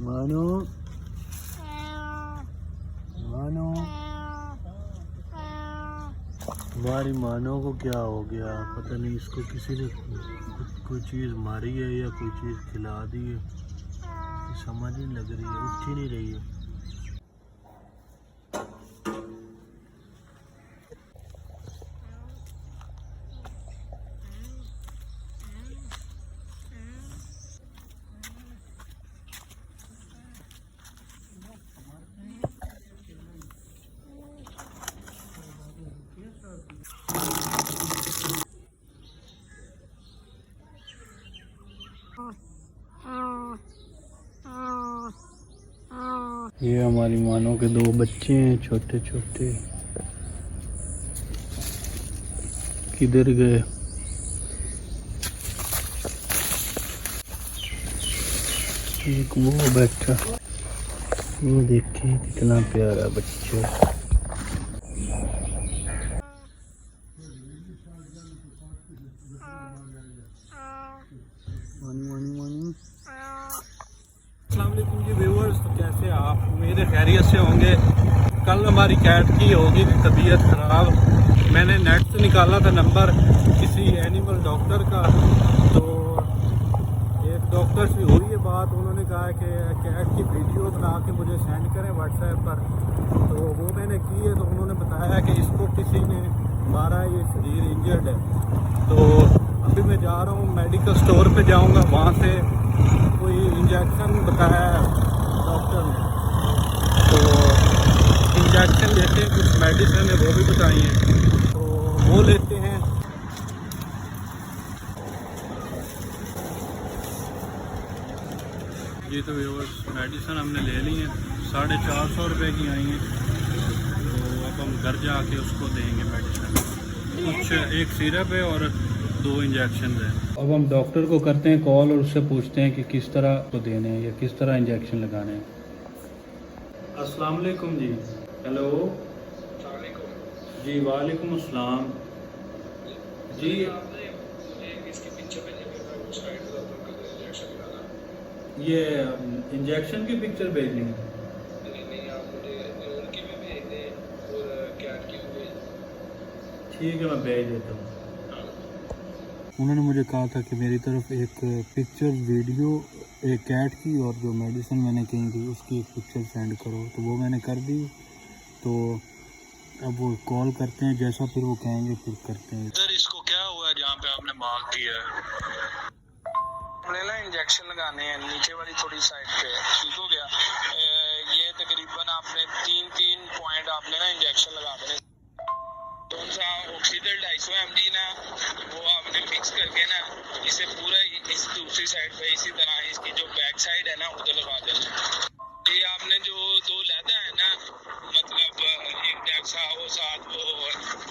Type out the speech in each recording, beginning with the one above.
मानो। मानो। हमारी मानो को क्या हो गया? पता नहीं इसको किसी ने कोई चीज़ मारी है या कोई चीज़ खिला दी है। समझ नहीं लग रही है, उठ ही नहीं रही है। ये हमारी मानो के दो बच्चे हैं छोटे छोटे किधर गए? एक वो बैठा। वो देखिए कितना प्यारा बच्चा मानी मानी मानी अस्सलाम जी व्यूअर्स तो कैसे है खैरियत से होंगे। कल हमारी कैट की होगी, तबीयत ख़राब। मैंने नेट से निकाला था नंबर किसी एनिमल डॉक्टर का। तो एक डॉक्टर से हुई है बात, उन्होंने कहा कि कैट की वीडियो बना के मुझे सेंड करें व्हाट्सएप पर। तो वो मैंने की है तो उन्होंने बताया कि इसको किसी ने मारा है ये शरीर इंजर्ड है। तो अभी मैं जा रहा हूँ मेडिकल स्टोर पे जाऊँगा, वहाँ से कोई इंजेक्शन बताया तो इंजेक्शन लेते हैं, कुछ मेडिसिन है, वो भी बताई हैं तो वो लेते हैं। ये तो व्यूवर्स मेडिसिन हमने ले ली है। साढ़े चार सौ रुपये की आई हैं। तो अब हम घर जा जाके उसको देंगे मेडिसिन कुछ एक सिरप है और दो इंजेक्शन हैं। अब हम डॉक्टर को करते हैं कॉल और उससे पूछते हैं कि किस तरह को देने हैं या किस तरह इंजेक्शन लगाने हैं। अस्सलाम वालेकुम जी। हेलो। जी, वालेकुम अस्सलाम। जी। ये इंजेक्शन की पिक्चर भेजनी है। ठीक है, मैं भेज देता हूँ। उन्होंने मुझे कहा था कि मेरी तरफ़ एक पिक्चर वीडियो एक कैट की और जो मेडिसिन मैंने कही थी उसकी एक पिक्चर सेंड करो। तो वो मैंने कर दी। तो अब वो कॉल करते हैं जैसा फिर वो कहेंगे फिर करते हैं। सर इसको क्या हुआ है जहाँ पे आपने मार्क किया है हमने ना इंजेक्शन लगाने हैं नीचे वाली थोड़ी साइड पे। ठीक हो गया? अ, ये तकरीबन आपने तीन तीन पॉइंट आपने ना इंजेक्शन लगा देने। कौन सा ऑक्सीजन ढाई सौ एम ना वो आपने मिक्स करके ना इसे पूरा इस दूसरी साइड पे इसी तरह इसकी जो बैक साइड है ना उधर लगा देना। ये आपने जो दो लहदा है ना मतलब एक डैक्सा हो साथ, वो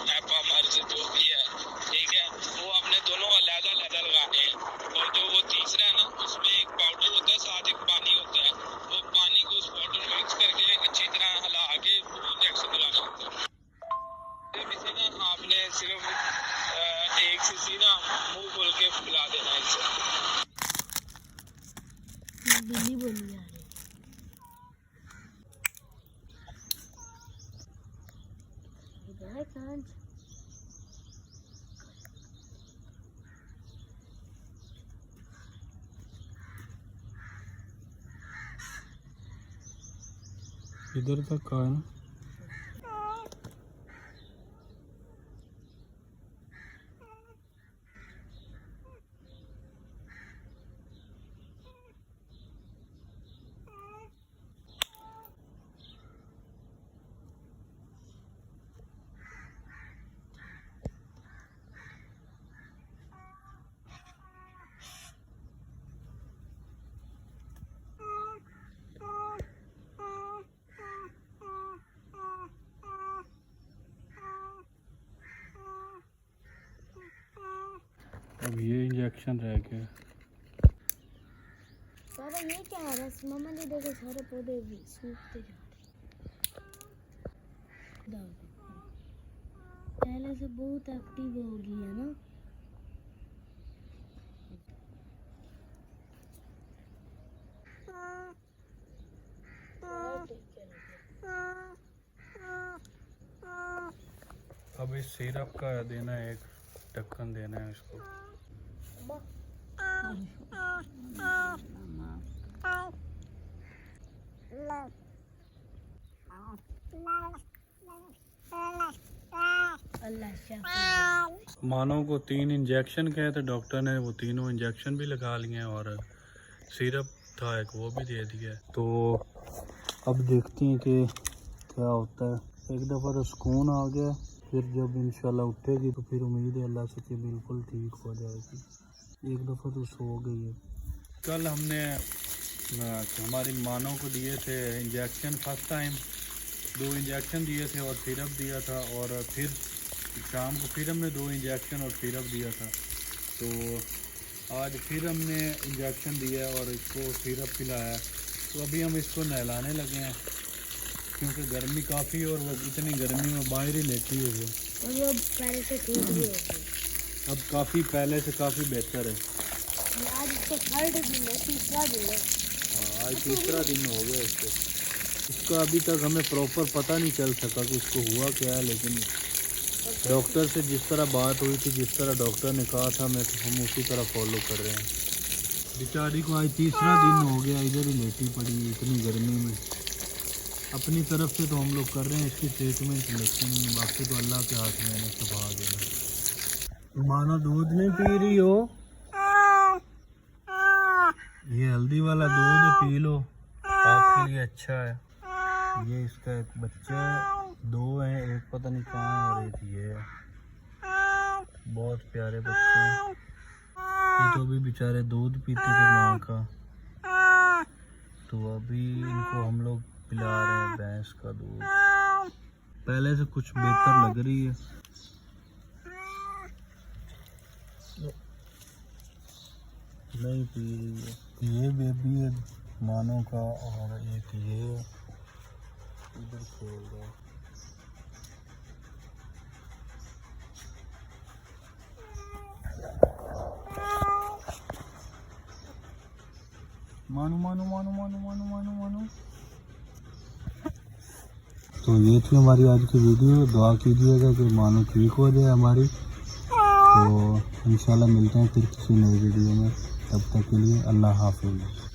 एपा मर्ज जो भी है, ठीक है? वो आपने दोनों अलहदा अलहदा लगाने हैं। और जो वो तीसरा है ना, उसमें एक पाउडर होता है, साथ एक पानी होता है। वो पानी को उस पाउडर में मिक्स करके अच्छी तरह हिला के इंजेक्शन लगाना होता ना, आपने सिर्फ़ एक सीसी ना मुँह खोल के पिला देना है इसे। बिल्ली बोली जा रही है कांच इधर तक का है ना अब ये इंजेक्शन रह गया। ये क्या है? मम्मा ने देखो सारे पौधे भी सूखते पहले से बहुत एक्टिव हो गई है ना? अब इस सिरप का देना है एक ढक्कन देना है इसको। मानव को तीन इंजेक्शन कहे थे डॉक्टर ने वो तीनों इंजेक्शन भी लगा लिए और सिरप था एक, वो भी दे दिया तो अब देखते हैं कि क्या होता है। एक दफ़ा तो सुकून आ गया, फिर जब इंशाल्लाह उठेगी तो फिर उम्मीद है अल्लाह से कि बिल्कुल ठीक हो जाएगी। एक दफ़ा तो सो गई है। कल हमने हमारी मानों को दिए थे इंजेक्शन फ़र्स्ट टाइम दो इंजेक्शन दिए थे और सिरप दिया था और फिर शाम को फिर हमने दो इंजेक्शन और सिरप दिया था। तो आज फिर हमने इंजेक्शन दिया और इसको सिरप पिलाया। तो अभी हम इसको नहलाने लगे हैं क्योंकि गर्मी काफ़ी और वो इतनी गर्मी में बाहर ही लेटी हुई है। अब काफ़ी पहले से काफ़ी बेहतर है। आज इसको थर्ड दिन है तीसरा दिन है। हाँ, आज तीसरा दिन हो गया इसको। इसका अभी तक हमें प्रॉपर पता नहीं चल सका कि इसको हुआ क्या है लेकिन डॉक्टर से जिस तरह बात हुई थी जिस तरह डॉक्टर ने कहा था मैं तो हम उसी तरह फॉलो कर रहे हैं। बेचारी को आज तीसरा दिन हो गया इधर ही लेटी पड़ी इतनी गर्मी में। अपनी तरफ़ से तो हम लोग कर रहे हैं इसकी ट्रीटमेंट लेकिन बाकी तो अल्लाह के हाथ में सुबह देना मानो दूध नहीं पी रही हो। ये हल्दी वाला दूध पी लो। आपके लिए अच्छा है। ये इसका एक बच्चा दो हैं, एक पता नहीं कहाँ है एक ये बहुत प्यारे बच्चे हैं। ये तो अभी बेचारे दूध पीते थे माँ का। तो अभी इनको हम लोग पिला रहे हैं भैंस का दूध। पहले से कुछ बेहतर लग रही है। नहीं पी रही है। ये बेबी है मानो का और एक ये इधर खेल रहा है मानो मानो मानो मानो मानो मानो मानो। तो ये थी हमारी आज की वीडियो। दुआ कीजिएगा कि मानो ठीक हो जाए हमारी। तो इंशाल्लाह मिलते हैं फिर किसी नई वीडियो में। तब तक के लिए अल्लाह हाफिज़।